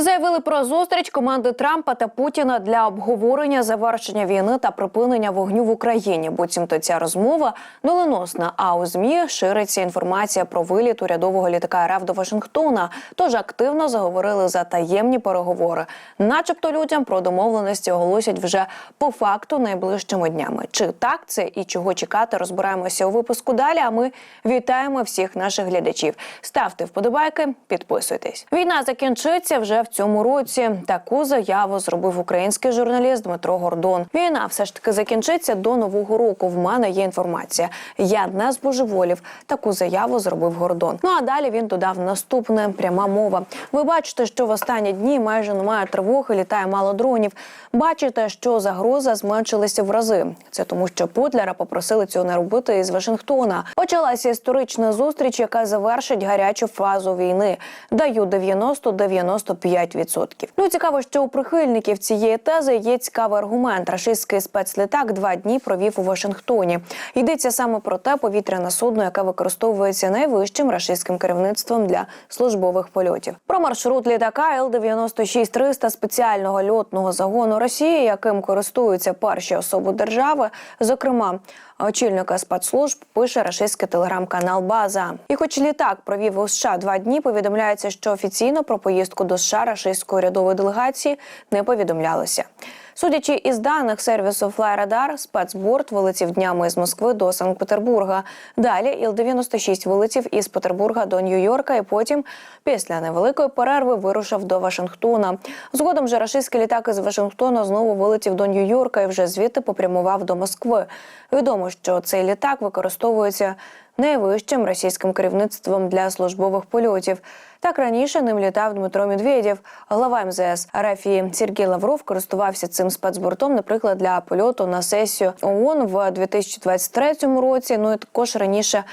Заявили про зустріч команди Трампа та Путіна для обговорення завершення війни та припинення вогню в Україні. Буцімто ця розмова доленосна. А у змі шириться інформація про виліт урядового літака РФ до Вашингтона. Тож активно заговорили за таємні переговори, начебто людям про домовленості оголосять вже по факту найближчими днями. Чи так це і чого чекати, розбираємося у випуску далі. А ми вітаємо всіх наших глядачів. Ставте вподобайки, підписуйтесь. Війна закінчиться вже в цьому році. Таку заяву зробив український журналіст Дмитро Гордон. Війна все ж таки закінчиться до нового року. В мене є інформація. Я не збожеволів. Таку заяву зробив Гордон. Ну а далі він додав наступне пряма мова. Ви бачите, що в останні дні майже немає тривоги, літає мало дронів. Бачите, що загроза зменшилася в рази. Це тому, що Путлера попросили цього не робити із Вашингтона. Почалася історична зустріч, яка завершить гарячу фазу війни. Даю 90-95%. Ну цікаво, що у прихильників цієї тези є цікавий аргумент. Рашистський спецлітак два дні провів у Вашингтоні. Йдеться саме про те повітряне судно, яке використовується найвищим рашистським керівництвом для службових польотів. Про маршрут літака Л 96 300 спеціального льотного загону Росії, яким користуються перші особи держави, зокрема. Очільника спецслужб пише рашистський телеграм-канал База. І, хоч літак провів у США два дні, повідомляється, що офіційно про поїздку до США рашистської урядової делегації не повідомлялося. Судячи із даних сервісу FlyRadar, спецборт вилетів днями з Москви до Санкт-Петербурга. Далі Іл-96 вилетів із Петербурга до Нью-Йорка і потім, після невеликої перерви, вирушив до Вашингтона. Згодом же рашистський літак із Вашингтона знову вилетів до Нью-Йорка і вже звідти попрямував до Москви. Відомо, що цей літак використовується найвищим російським керівництвом для службових польотів. Так раніше ним літав Дмитро Медведєв, глава МЗС РФ Сергій Лавров користувався цим спецбортом, наприклад, для польоту на сесію ООН в 2023 році. Ну і також раніше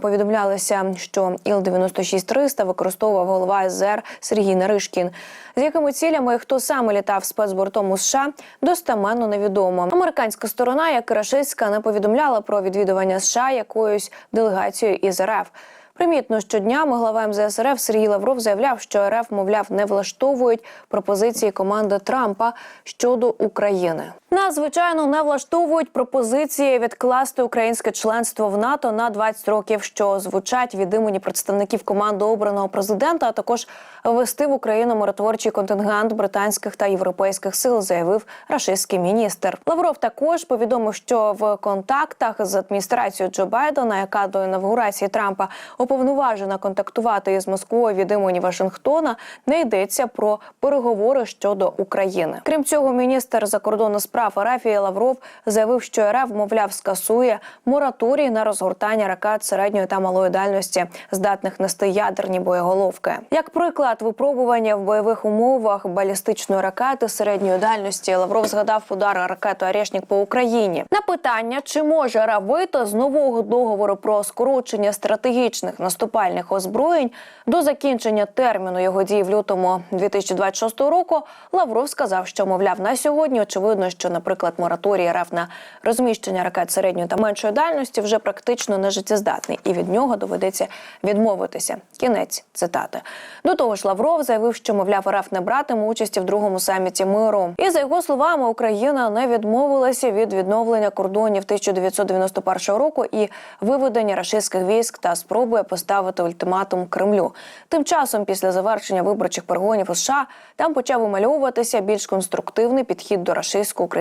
повідомлялося, що Іл-96-300 використовував голова СЗР Сергій Наришкін. З якими цілями хто саме літав спецбортом у США, достаменно невідомо. Американська сторона, як і рашистська, не повідомляла про відвідування США якоюсь делегацією із РФ. Примітно, щодня глава МЗС РФ Сергій Лавров заявляв, що РФ, мовляв, не влаштовують пропозиції команди Трампа щодо України. Нас, звичайно, не влаштовують пропозиції відкласти українське членство в НАТО на 20 років, що звучать від імені представників команди обраного президента, а також ввести в Україну миротворчий контингент британських та європейських сил, заявив рашистський міністр. Лавров також повідомив, що в контактах з адміністрацією Джо Байдена, яка до інавгурації Трампа уповноважена контактувати із Москвою від імені Вашингтона, не йдеться про переговори щодо України. Крім цього, міністр закордонних справ Арафія Лавров заявив, що РФ, мовляв, скасує мораторій на розгортання ракет середньої та малої дальності, здатних нести ядерні боєголовки. Як приклад випробування в бойових умовах балістичної ракети середньої дальності, Лавров згадав удар ракету «Орешник» по Україні. На питання, чи може РФ вийти з нового договору про скорочення стратегічних наступальних озброєнь до закінчення терміну його дії в лютому 2026 року, Лавров сказав, що мовляв на сьогодні очевидно, що, наприклад, мораторій РФ на розміщення ракет середньої та меншої дальності вже практично не життєздатний, і від нього доведеться відмовитися. Кінець цитати. До того ж, Лавров заявив, що мовляв РФ не братиме участі в другому саміті миру. І за його словами, Україна не відмовилася від відновлення кордонів 1991 року і виведення рашистських військ та спробує поставити ультиматум Кремлю. Тим часом, після завершення виборчих перегонів у США, там почав вимальовуватися більш конструктивний підхід до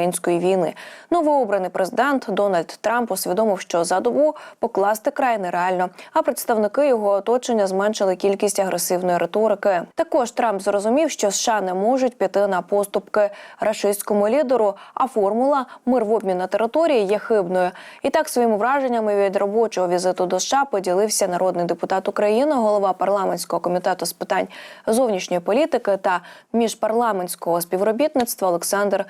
рашистсько-української війни. Новообраний президент Дональд Трамп усвідомив, що за добу покласти край нереально, а представники його оточення зменшили кількість агресивної риторики. Також Трамп зрозумів, що США не можуть піти на поступки рашистському лідеру, а формула мир в обмін на території є хибною. І так своїми враженнями від робочого візиту до США поділився народний депутат України, голова парламентського комітету з питань зовнішньої політики та міжпарламентського співробітництва Олександр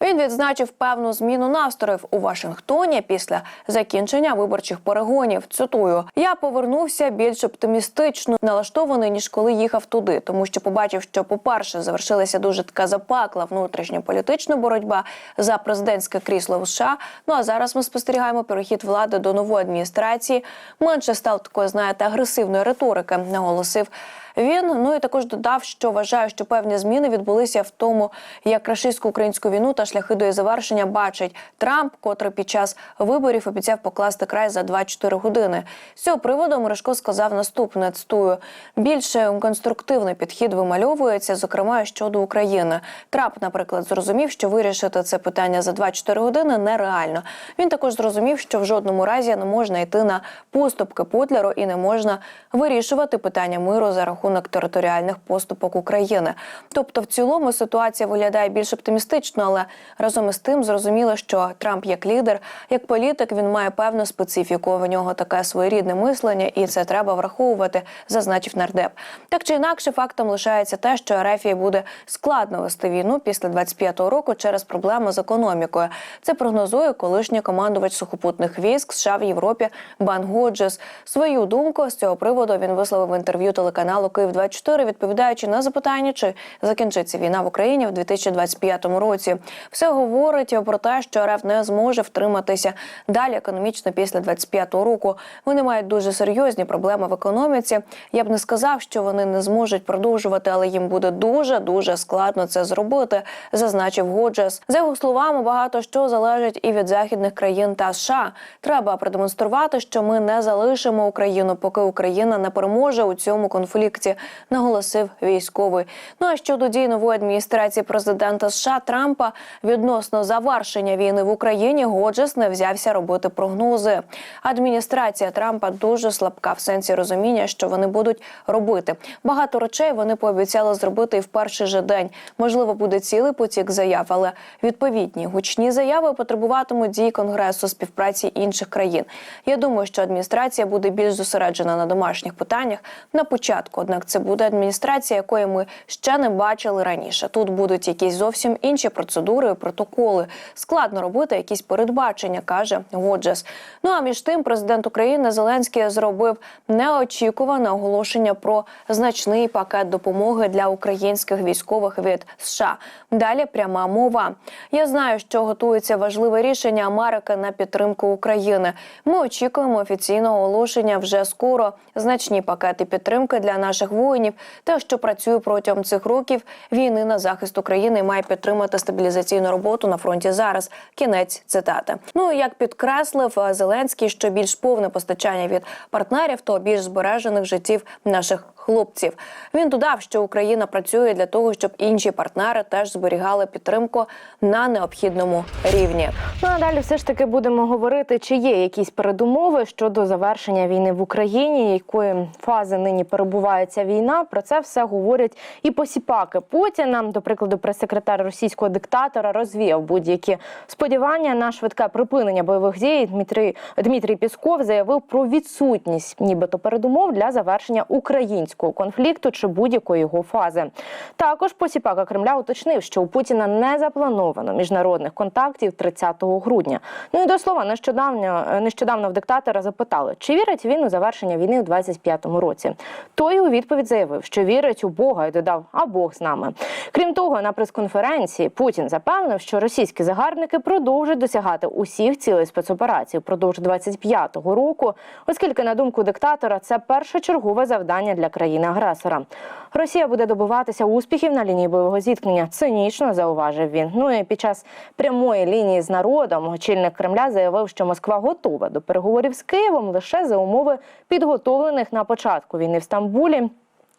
Він відзначив певну зміну настроїв у Вашингтоні після закінчення виборчих перегонів. Цитую: я повернувся більш оптимістично налаштований ніж коли їхав туди, тому що побачив, що, по-перше, завершилася дуже така запакла внутрішня політична боротьба за президентське крісло в США. Ну а зараз ми спостерігаємо перехід влади до нової адміністрації. Менше став такої, знаєте, агресивної риторики, наголосив Він ну і також додав, що вважає, що певні зміни відбулися в тому, як рашистсько-українську війну та шляхи до її завершення бачить Трамп, котрий під час виборів обіцяв покласти край за 2-4 години. З цього приводу Мережко сказав наступне: цитую, більше конструктивний підхід вимальовується, зокрема щодо України. Трамп, наприклад, зрозумів, що вирішити це питання за 2-4 години нереально. Він також зрозумів, що в жодному разі не можна йти на поступки Путлеру і не можна вирішувати питання миру за рахунок територіальних поступок України. Тобто, в цілому ситуація виглядає більш оптимістично, але разом із тим зрозуміло, що Трамп як лідер, як політик, він має певну специфіку. В нього таке своєрідне мислення, і це треба враховувати, зазначив нардеп. Так чи інакше, фактом лишається те, що Ерефії буде складно вести війну після 25-го року через проблеми з економікою. Це прогнозує колишній командувач сухопутних військ США в Європі Бан Годжес. Свою думку з цього приводу він висловив в інтерв'ю телеканалу Київ 24 відповідаючи на запитання, чи закінчиться війна в Україні в 2025 році. Все говорить про те, що РФ не зможе втриматися далі економічно після 25-го року. Вони мають дуже серйозні проблеми в економіці. Я б не сказав, що вони не зможуть продовжувати, але їм буде дуже дуже складно це зробити, зазначив Годжес. За його словами, багато що залежить і від західних країн та США. Треба продемонструвати, що ми не залишимо Україну, поки Україна не переможе у цьому конфлікті, наголосив військовий. Ну а щодо дій нової адміністрації президента США Трампа відносно завершення війни в Україні, Годжес не взявся робити прогнози. Адміністрація Трампа дуже слабка в сенсі розуміння, що вони будуть робити. Багато речей вони пообіцяли зробити і в перший же день. Можливо, буде цілий потік заяв, але відповідні гучні заяви потребуватимуть дій конгресу співпраці інших країн. Я думаю, що адміністрація буде більш зосереджена на домашніх питаннях на початку. Однак це буде адміністрація, якої ми ще не бачили раніше. Тут будуть якісь зовсім інші процедури, протоколи. Складно робити якісь передбачення, каже Годжес. Ну а між тим, президент України Зеленський зробив неочікуване оголошення про значний пакет допомоги для українських військових від США. Далі пряма мова. Я знаю, що готується важливе рішення Америки на підтримку України. Ми очікуємо офіційного оголошення вже скоро. Значні пакети підтримки для наших воїнів. Те, що працює протягом цих років війни на захист України, і має підтримати стабілізаційну роботу на фронті зараз. Кінець цитати. Ну як підкреслив е, Зеленський, що більш повне постачання від партнерів, то більш збережених життів наших хлопців. Він додав, що Україна працює для того, щоб інші партнери теж зберігали підтримку на необхідному рівні. Ну а далі все ж таки будемо говорити, чи є якісь передумови щодо завершення війни в Україні, якої фази нині перебуває ця війна. Про це все говорять і посіпаки Путіна. До прикладу, прес-секретар російського диктатора розвіяв будь-які сподівання на швидке припинення бойових дій. Дмитрій Дмитрій Пісков заявив про відсутність, нібито передумов для завершення українського конфлікту чи будь-якої його фази. Також посіпака Кремля уточнив, що у Путіна не заплановано міжнародних контактів 30 грудня. Ну і до слова, нещодавно нещодавно в диктатора запитали, чи вірить він у завершення війни у 25-му році. Той у відповідь заявив, що вірить у Бога і додав, а Бог з нами. Крім того, на прес-конференції Путін запевнив, що російські загарбники продовжать досягати усіх цілей спецоперації впродовж 25-го року, оскільки, на думку диктатора, це першочергове завдання для країни-агресора. Росія буде добиватися успіхів на лінії бойового зіткнення. Цинічно зауважив він. Ну і під час прямої лінії з народом очільник Кремля заявив, що Москва готова до переговорів з Києвом лише за умови підготовлених на початку війни в Стамбулі.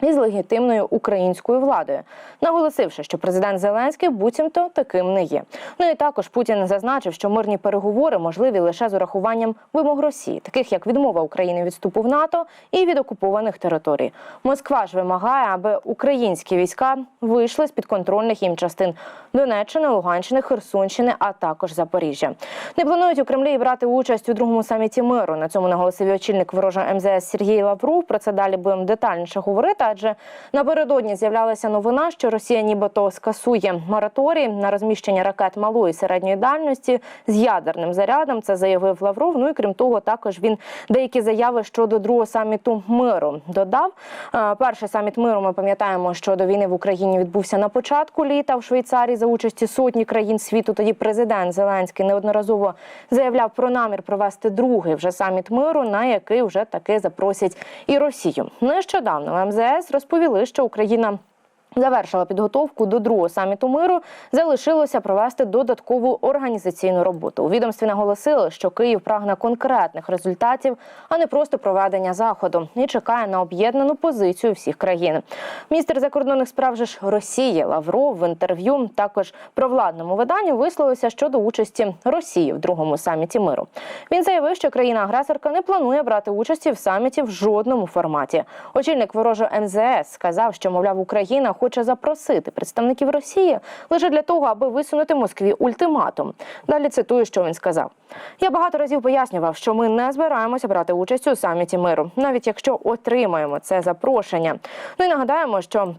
Із легітимною українською владою, наголосивши, що президент Зеленський буцімто таким не є. Ну і також Путін зазначив, що мирні переговори можливі лише з урахуванням вимог Росії, таких як відмова України від вступу в НАТО і від окупованих територій. Москва ж вимагає, аби українські війська вийшли з підконтрольних їм частин Донеччини, Луганщини, Херсонщини, а також Запоріжжя. Не планують у Кремлі брати участь у другому саміті миру. На цьому наголосив очільник ворожого МЗС Сергій Лавров. Про це далі будемо детальніше говорити. Адже напередодні з'являлася новина, що Росія нібито скасує мораторій на розміщення ракет малої і середньої дальності з ядерним зарядом. Це заявив Лавров. Ну і крім того, також він деякі заяви щодо другого саміту миру додав. Е, Перший саміт миру ми пам'ятаємо, що до війни в Україні відбувся на початку літа в Швейцарії за участі сотні країн світу. Тоді президент Зеленський неодноразово заявляв про намір провести другий вже саміт миру, на який вже таки запросять і Росію. Нещодавно МЗС МЗС розповіли, що Україна. Завершила підготовку до другого саміту миру. Залишилося провести додаткову організаційну роботу. У відомстві наголосили, що Київ прагне конкретних результатів, а не просто проведення заходу, і чекає на об'єднану позицію всіх країн. Міністр закордонних справ же ж Росії Лавров в інтерв'ю також провладному виданню висловився щодо участі Росії в другому саміті миру. Він заявив, що країна-агресорка не планує брати участі в саміті в жодному форматі. Очільник ворожого МЗС сказав, що мовляв Україна хоче запросити представників Росії лише для того, аби висунути Москві ультиматум. Далі цитую, що він сказав: Я багато разів пояснював, що ми не збираємося брати участь у саміті миру, навіть якщо отримаємо це запрошення. Ну і нагадаємо, що.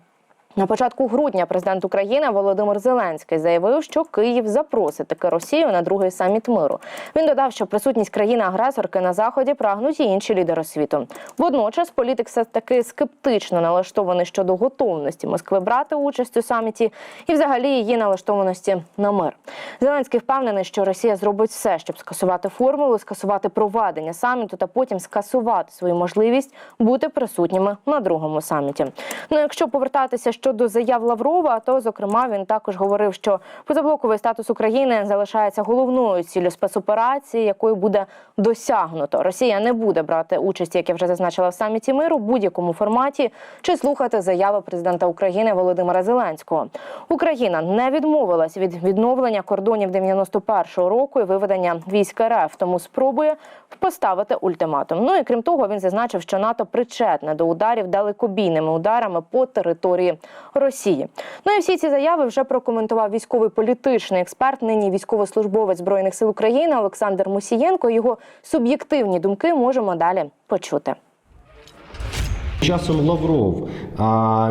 На початку грудня президент України Володимир Зеленський заявив, що Київ запросить таки Росію на другий саміт миру. Він додав, що присутність країни-агресорки на заході прагнуть і інші лідери світу. Водночас політик все таки скептично налаштований щодо готовності Москви брати участь у саміті і, взагалі, її налаштованості на мир. Зеленський впевнений, що Росія зробить все, щоб скасувати формулу, скасувати проведення саміту та потім скасувати свою можливість бути присутніми на другому саміті. Ну, якщо повертатися щодо заяв Лаврова, то зокрема він також говорив, що позаблоковий статус України залишається головною ціллю спецоперації, якою буде досягнуто. Росія не буде брати участь, як я вже зазначила в саміті миру, будь-якому форматі чи слухати заяви президента України Володимира Зеленського. Україна не відмовилась від відновлення кордонів 91-го року і виведення військ РФ, тому спробує поставити ультиматум. Ну і крім того, він зазначив, що НАТО причетне до ударів далекобійними ударами по території Росії. Ну і всі ці заяви вже прокоментував військовий політичний експерт, нині військовослужбовець збройних сил України Олександр Мусієнко. Його суб'єктивні думки можемо далі почути. Часом Лавров,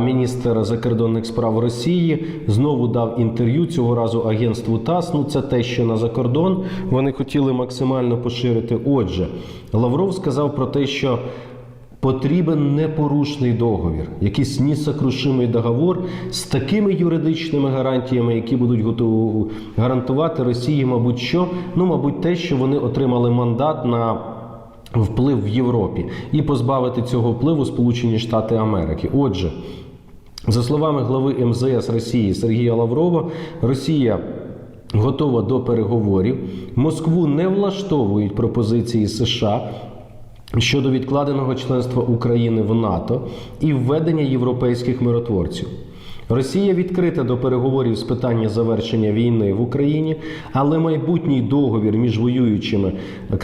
міністр закордонних справ Росії, знову дав інтерв'ю цього разу агентству ТАСС. Ну це те, що на закордон вони хотіли максимально поширити. Отже, Лавров сказав про те, що потрібен непорушний договір, якийсь несокрушимий договор з такими юридичними гарантіями, які будуть готові гарантувати Росії, мабуть, що ну, мабуть, те, що вони отримали мандат на вплив в Європі і позбавити цього впливу Сполучені Штати Америки. Отже, за словами глави МЗС Росії Сергія Лаврова, Росія. Готова до переговорів. Москву не влаштовують пропозиції США щодо відкладеного членства України в НАТО і введення європейських миротворців. Росія відкрита до переговорів з питання завершення війни в Україні, але майбутній договір між воюючими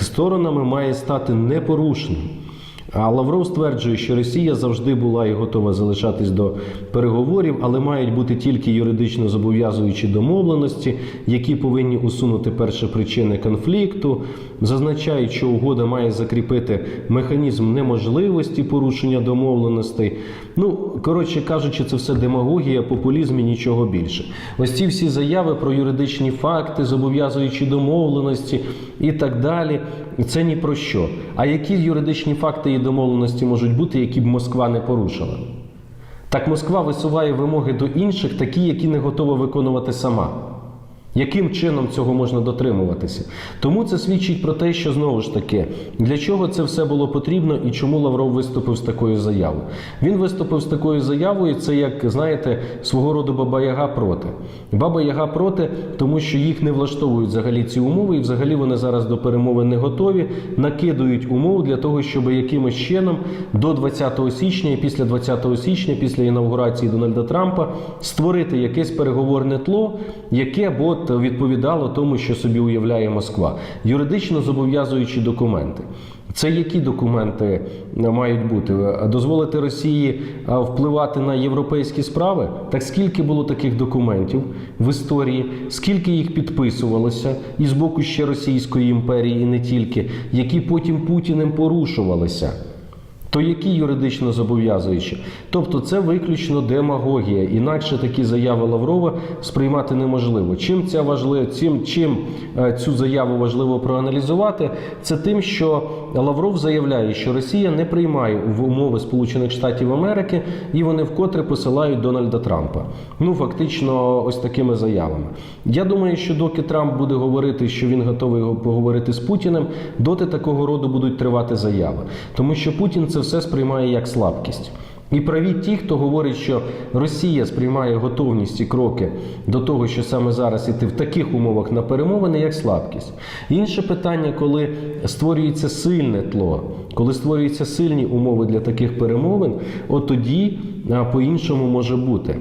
сторонами має стати непорушним. А Лавров стверджує, що Росія завжди була і готова залишатись до переговорів, але мають бути тільки юридично зобов'язуючі домовленості, які повинні усунути перші причини конфлікту. Зазначають, що угода має закріпити механізм неможливості порушення домовленостей. Ну коротше кажучи, це все демагогія, популізм і нічого більше. Ось ці всі заяви про юридичні факти, зобов'язуючі домовленості і так далі. Це ні про що. А які юридичні факти і домовленості можуть бути, які б Москва не порушила? Так Москва висуває вимоги до інших, такі, які не готова виконувати сама. Яким чином цього можна дотримуватися? Тому це свідчить про те, що знову ж таки, для чого це все було потрібно і чому Лавров виступив з такою заявою? Він виступив з такою заявою, це як знаєте, свого роду Баба Яга проти. Баба Яга проти, тому що їх не влаштовують взагалі ці умови, і взагалі вони зараз до перемови не готові, накидують умов для того, щоб якимось чином до 20 січня і після 20 січня, після інаугурації Дональда Трампа, створити якесь переговорне тло, яке б от відповідало тому, що собі уявляє Москва. Юридично зобов'язуючі документи. Це які документи мають бути? Дозволити Росії впливати на європейські справи? Так скільки було таких документів в історії, скільки їх підписувалося і з боку ще Російської імперії, і не тільки, які потім Путіним порушувалися? То які юридично зобов'язуючі? Тобто це виключно демагогія. Інакше такі заяви Лаврова сприймати неможливо. Чим ця важливо, чим, чим е, цю заяву важливо проаналізувати, це тим, що Лавров заявляє, що Росія не приймає в умови Сполучених Штатів Америки, і вони вкотре посилають Дональда Трампа. Ну фактично, ось такими заявами. Я думаю, що доки Трамп буде говорити, що він готовий поговорити з Путіним, доти такого роду будуть тривати заяви, тому що Путін це все сприймає як слабкість. І праві ті, хто говорить, що Росія сприймає готовність і кроки до того, що саме зараз іти в таких умовах на перемовини, як слабкість. Інше питання, коли створюється сильне тло, коли створюються сильні умови для таких перемовин, от тоді по-іншому може бути.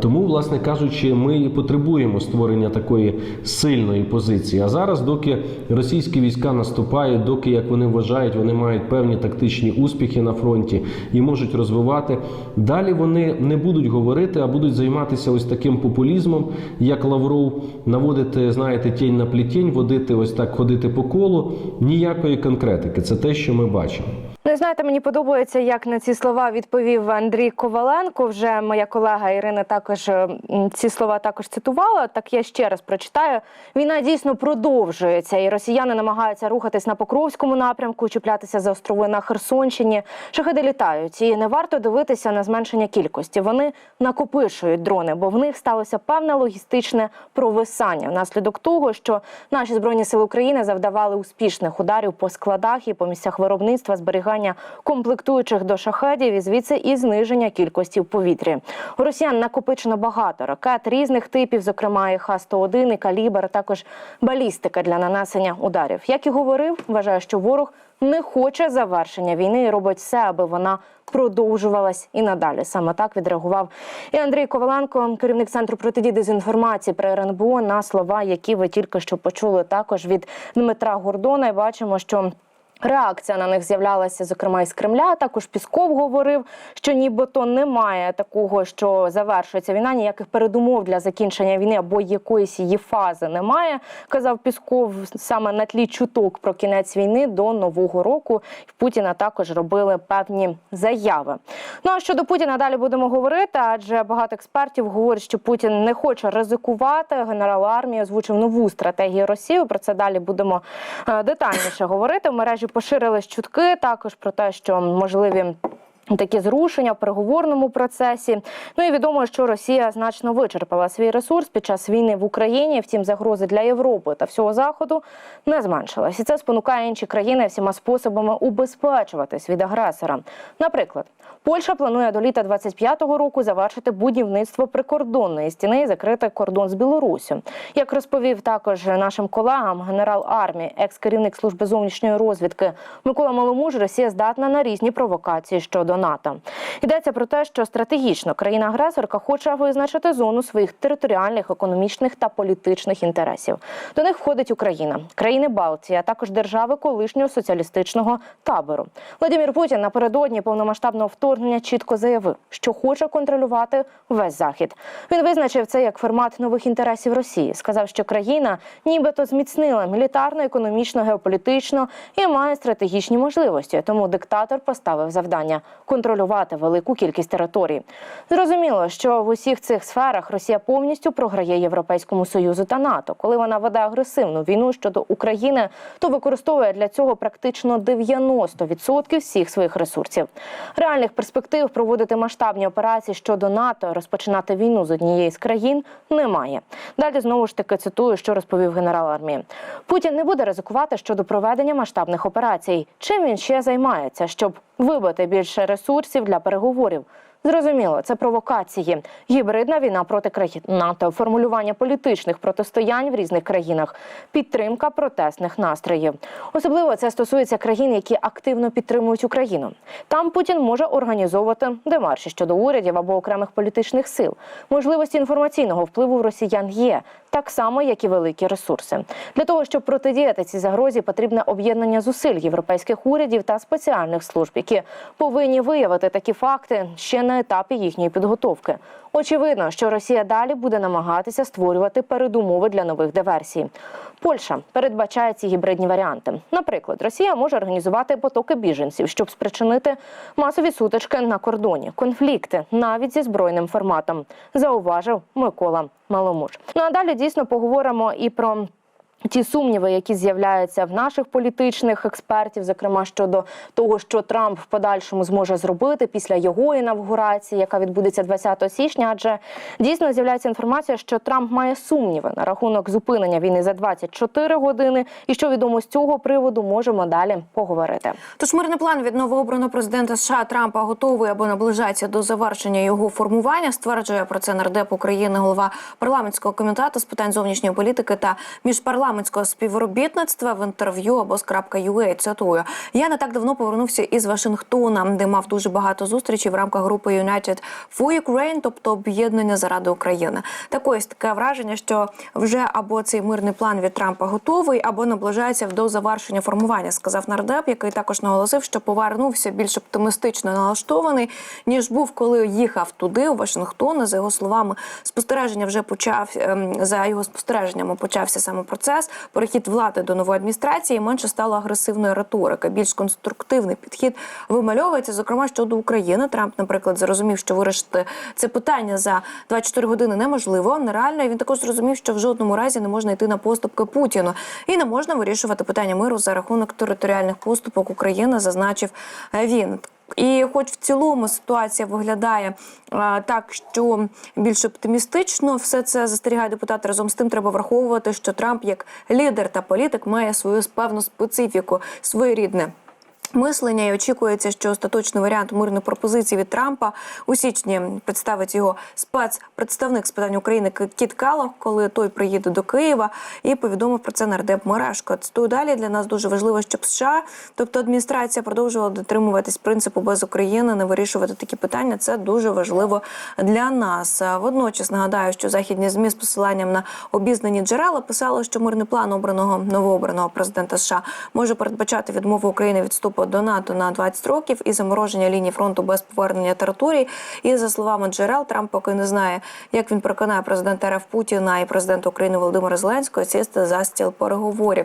Тому, власне кажучи, ми і потребуємо створення такої сильної позиції. А зараз, доки російські війська наступають, доки як вони вважають, вони мають певні тактичні успіхи на фронті і можуть розвивати. Далі вони не будуть говорити, а будуть займатися ось таким популізмом, як Лавров, наводити, знаєте, тінь на плітінь, водити ось так, ходити по колу. Ніякої конкретики. Це те, що ми бачимо. Ну, знаєте, мені подобається, як на ці слова відповів Андрій Коваленко. Вже моя колега Ірина також е, ці слова також цитувала. Так я ще раз прочитаю. Війна дійсно продовжується, і росіяни намагаються рухатись на Покровському напрямку, чіплятися за острови на Херсонщині. Шахеди літають, і не варто дивитися на зменшення кількості. Вони накопичують дрони, бо в них сталося певне логістичне провисання внаслідок того, що наші збройні сили України завдавали успішних ударів по складах і по місцях виробництва зберігання комплектуючих до шахедів і звідси і зниження кількості в повітрі. У росіян накопичено багато ракет різних типів, зокрема і Х-101, і калібр, а також балістика для нанесення ударів. Як і говорив, вважаю, що ворог не хоче завершення війни і робить все, аби вона продовжувалась і надалі. Саме так відреагував і Андрій Коваленко, керівник центру протидії дезінформації при РНБО, на слова, які ви тільки що почули також від Дмитра Гордона. І бачимо, що. Реакція на них з'являлася, зокрема із Кремля. Також Пісков говорив, що нібито немає такого, що завершується війна. Ніяких передумов для закінчення війни або якоїсь її фази немає. Казав Пісков саме на тлі чуток про кінець війни до нового року. В Путіна також робили певні заяви. Ну а щодо Путіна далі будемо говорити, адже багато експертів говорять, що Путін не хоче ризикувати. Генерал армії озвучив нову стратегію Росії. Про це далі будемо е, детальніше говорити. В мережі поширились чутки також про те, що можливі. Такі зрушення в переговорному процесі. Ну і відомо, що Росія значно вичерпала свій ресурс під час війни в Україні. Втім, загрози для Європи та всього заходу не зменшилась. І це спонукає інші країни всіма способами убезпечуватись від агресора. Наприклад, Польща планує до літа 25-го року завершити будівництво прикордонної стіни і закрити кордон з Білоруссю. Як розповів також нашим колегам генерал армії, екс-керівник служби зовнішньої розвідки Микола Маломуж, Росія здатна на різні провокації щодо НАТО. Йдеться про те, що стратегічно країна-агресорка хоче визначити зону своїх територіальних, економічних та політичних інтересів. До них входить Україна, країни Балтії, а також держави колишнього соціалістичного табору. Владимир Путін напередодні повномасштабного вторгнення чітко заявив, що хоче контролювати весь захід. Він визначив це як формат нових інтересів Росії. Сказав, що країна нібито зміцнила мілітарно, економічно, геополітично і має стратегічні можливості. Тому диктатор поставив завдання контролювати велику кількість територій. Зрозуміло, що в усіх цих сферах Росія повністю програє Європейському союзу та НАТО. Коли вона веде агресивну війну щодо України, то використовує для цього практично 90% всіх своїх ресурсів. Реальних перспектив проводити масштабні операції щодо НАТО, розпочинати війну з однієї з країн немає. Далі знову ж таки цитую, що розповів генерал армії. Путін не буде ризикувати щодо проведення масштабних операцій. Чим він ще займається, щоб вибити більше ресурсів для переговорів? Зрозуміло, це провокації, гібридна війна проти країн НАТО, формулювання політичних протистоянь в різних країнах, підтримка протестних настроїв. Особливо це стосується країн, які активно підтримують Україну. Там Путін може організовувати демарші щодо урядів або окремих політичних сил. Можливості інформаційного впливу росіян є так само, як і великі ресурси. Для того щоб протидіяти цій загрозі, потрібне об'єднання зусиль європейських урядів та спеціальних служб, які повинні виявити такі факти ще на етапі їхньої підготовки. Очевидно, що Росія далі буде намагатися створювати передумови для нових диверсій. Польща передбачає ці гібридні варіанти. Наприклад, Росія може організувати потоки біженців, щоб спричинити масові сутички на кордоні, конфлікти навіть зі збройним форматом, зауважив Микола Маломуж. Ну а далі дійсно поговоримо і про. Ті сумніви, які з'являються в наших політичних експертів, зокрема щодо того, що Трамп в подальшому зможе зробити після його інавгурації, яка відбудеться 20 січня. Адже дійсно з'являється інформація, що Трамп має сумніви на рахунок зупинення війни за 24 години. І що відомо з цього приводу, можемо далі поговорити. Тож мирний план від новообраного президента США Трампа готовий або наближається до завершення його формування. Стверджує про це нардеп України, голова парламентського комітету з питань зовнішньої політики та міжпарламентського співробітництва в інтерв'ю або з .ua. Цитую я не так давно повернувся із Вашингтона, де мав дуже багато зустрічей в рамках групи United for Ukraine, тобто об'єднання заради України. Так ось таке враження, що вже або цей мирний план від Трампа готовий, або наближається до завершення формування, сказав нардеп, який також наголосив, що повернувся більш оптимістично налаштований ніж був, коли їхав туди, у Вашингтон. За його словами, спостереження вже почав ем, за його спостереженнями. Почався саме процес. Перехід влади до нової адміністрації менше стало агресивної риторики. Більш конструктивний підхід вимальовується. Зокрема щодо України. Трамп, наприклад, зрозумів, що вирішити це питання за 24 години неможливо, нереально. І він також зрозумів, що в жодному разі не можна йти на поступки Путіну і не можна вирішувати питання миру за рахунок територіальних поступок України, зазначив він. І, хоч в цілому ситуація виглядає а, так, що більш оптимістично, все це застерігає депутат. Разом з тим треба враховувати, що Трамп як лідер та політик має свою певну специфіку, своєрідне. Мислення і очікується, що остаточний варіант мирної пропозиції від Трампа у січні представить його спецпредставник з питань України Кіт Калох, коли той приїде до Києва і повідомив про це нардеп Мерешко. Цитую далі для нас дуже важливо, щоб США, тобто адміністрація, продовжувала дотримуватись принципу без України, не вирішувати такі питання. Це дуже важливо для нас. Водночас нагадаю, що західні змі з посиланням на обізнані джерела писали, що мирний план обраного новообраного президента США може передбачати відмову України від до НАТО на 20 років і замороження лінії фронту без повернення територій. І за словами джерел, Трамп поки не знає, як він переконає президента РФ Путіна і президента України Володимира Зеленського сісти за стіл переговорів.